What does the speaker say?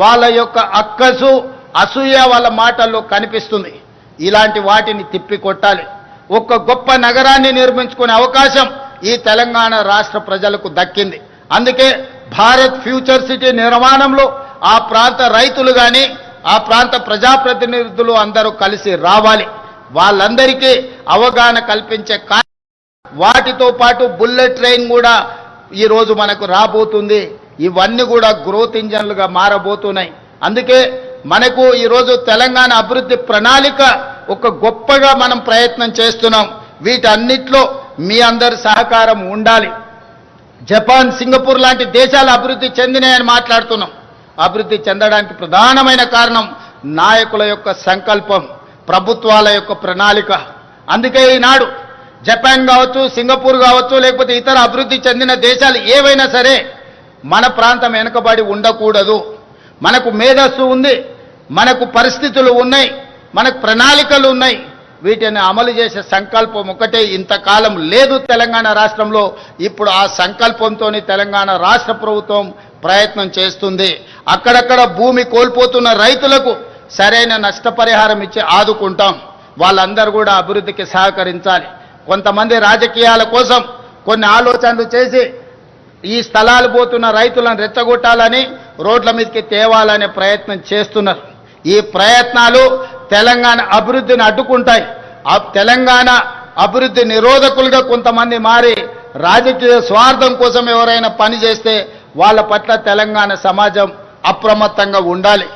వాళ్ళ యొక్క అక్కసు అసూయ వాళ్ళ మాటల్లో కనిపిస్తుంది. ఇలాంటి వాటిని తిప్పి కొట్టాలి ఒక గొప్ప నగరాన్ని నిర్మించుకునే అవకాశం ఈ తెలంగాణ రాష్ట్ర ప్రజలకు దక్కింది. అందుకే భారత్ ఫ్యూచర్ సిటీ నిర్మాణంలో ఆ ప్రాంత రైతులు కానీ ఆ ప్రాంత ప్రజాప్రతినిధులు అందరూ కలిసి రావాలి. వాళ్ళందరికీ అవగాహన కల్పించే వాటితో పాటు బుల్లెట్ ట్రైన్ కూడా ఈ రోజు మనకు రాబోతుంది. ఇవన్నీ కూడా గ్రోత్ ఇంజన్లుగా మారబోతున్నాయి. అందుకే మనకు ఈరోజు తెలంగాణ అభివృద్ధి ప్రణాళిక ఒక గొప్పగా మనం ప్రయత్నం చేస్తున్నాం. వీటన్నిట్లో మీ అందరి సహకారం ఉండాలి. జపాన్ సింగపూర్ లాంటి దేశాలు అభివృద్ధి చెందినాయని మాట్లాడుతున్నాం. అభివృద్ధి చెందడానికి ప్రధానమైన కారణం నాయకుల యొక్క సంకల్పం ప్రభుత్వాల యొక్క ప్రణాళిక. అందుకే ఈనాడు జపాన్ కావచ్చు సింగపూర్ కావచ్చు లేకపోతే ఇతర అభివృద్ధి చెందిన దేశాలు ఏవైనా సరే మన ప్రాంతం వెనుకబడి ఉండకూడదు. మనకు మేధస్సు ఉంది మనకు పరిస్థితులు ఉన్నాయి మనకు ప్రణాళికలు ఉన్నాయి. వీటిని అమలు చేసే సంకల్పం ఒకటే ఇంతకాలం లేదు తెలంగాణ రాష్ట్రంలో. ఇప్పుడు ఆ సంకల్పంతో తెలంగాణ రాష్ట్ర ప్రభుత్వం ప్రయత్నం చేస్తుంది. అక్కడక్కడ భూమి కోల్పోతున్న రైతులకు సరైన నష్టపరిహారం ఇచ్చి ఆదుకుంటాం. వాళ్ళందరూ కూడా అభివృద్ధికి సహకరించాలి. కొంతమంది రాజకీయాల కోసం కొన్ని ఆలోచనలు చేసి ఈ స్థలాలు పోతున్న రైతులను రెచ్చగొట్టాలని రోడ్ల మీదకి తేవాలనే ప్రయత్నం చేస్తున్నారు. ఈ ప్రయత్నాలు తెలంగాణ అభివృద్ధిని అడ్డుకుంటాయి. ఆ తెలంగాణ అభివృద్ధి నిరోధకులుగా కొంతమంది మారి రాజకీయ స్వార్థం కోసం ఎవరైనా పని చేస్తే వాళ్ళ పట్ల తెలంగాణ సమాజం అప్రమత్తంగా ఉండాలి.